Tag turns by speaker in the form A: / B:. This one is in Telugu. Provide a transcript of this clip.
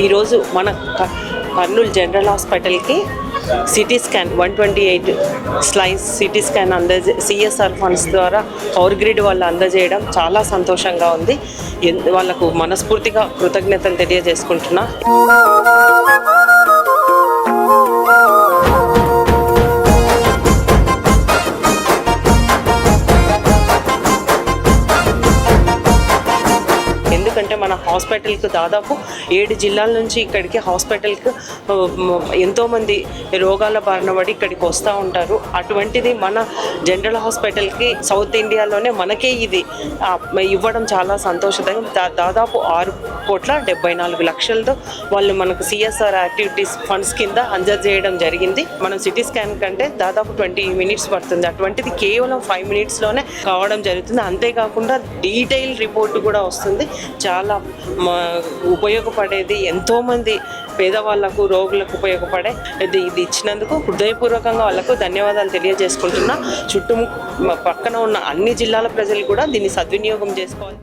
A: ఈరోజు మన క- కర్నూలు జనరల్ హాస్పిటల్కి CT scan one twenty eight slice CT scan అందజే CSR funds ద్వారా పవర్ గ్రిడ్ వాళ్ళు అందజేయడం చాలా సంతోషంగా ఉంది. ఎన్- వాళ్ళకు మనస్ఫూర్తిగా కృతజ్ఞతలు తెలియజేసుకుంటున్నా. ఎందుకంటే మన హాస్పిటల్కి దాదాపు ఏడు జిల్లాల నుంచి ఇక్కడికి హాస్పిటల్కి ఎంతోమంది రోగాల బారిన పడి ఇక్కడికి వస్తూ ఉంటారు. అటువంటిది మన జనరల్ హాస్పిటల్కి సౌత్ ఇండియాలోనే మనకే ఇది. ఇవ్వడం చాలా సంతోషదాయకం దా- దాదాపు ఆరు కోట్ల డెబ్బై నాలుగు లక్షలతో వాళ్ళు మనకు సిఎస్ఆర్ యాక్టివిటీస్ ఫండ్స్ కింద అందజేయడం జరిగింది. మనం సిటీ స్కాన్ కంటే దాదాపు ట్వంటీ మినిట్స్ పడుతుంది. అటువంటిది కేవలం ఫైవ్ మినిట్స్లోనే కావడం జరుగుతుంది. అంతేకాకుండా డీటెయిల్ రిపోర్ట్ కూడా వస్తుంది. చాలా మా ఉపయోగపడేది ఎంతోమంది పేదవాళ్ళకు రోగులకు ఉపయోగపడే ఇది ఇది ఇచ్చినందుకు హృదయపూర్వకంగా వాళ్ళకు ధన్యవాదాలు తెలియజేసుకుంటున్నా. చుట్టూ పక్కన ఉన్న అన్ని జిల్లాల ప్రజలు కూడా దీన్ని సద్వినియోగం చేసుకోవాలి.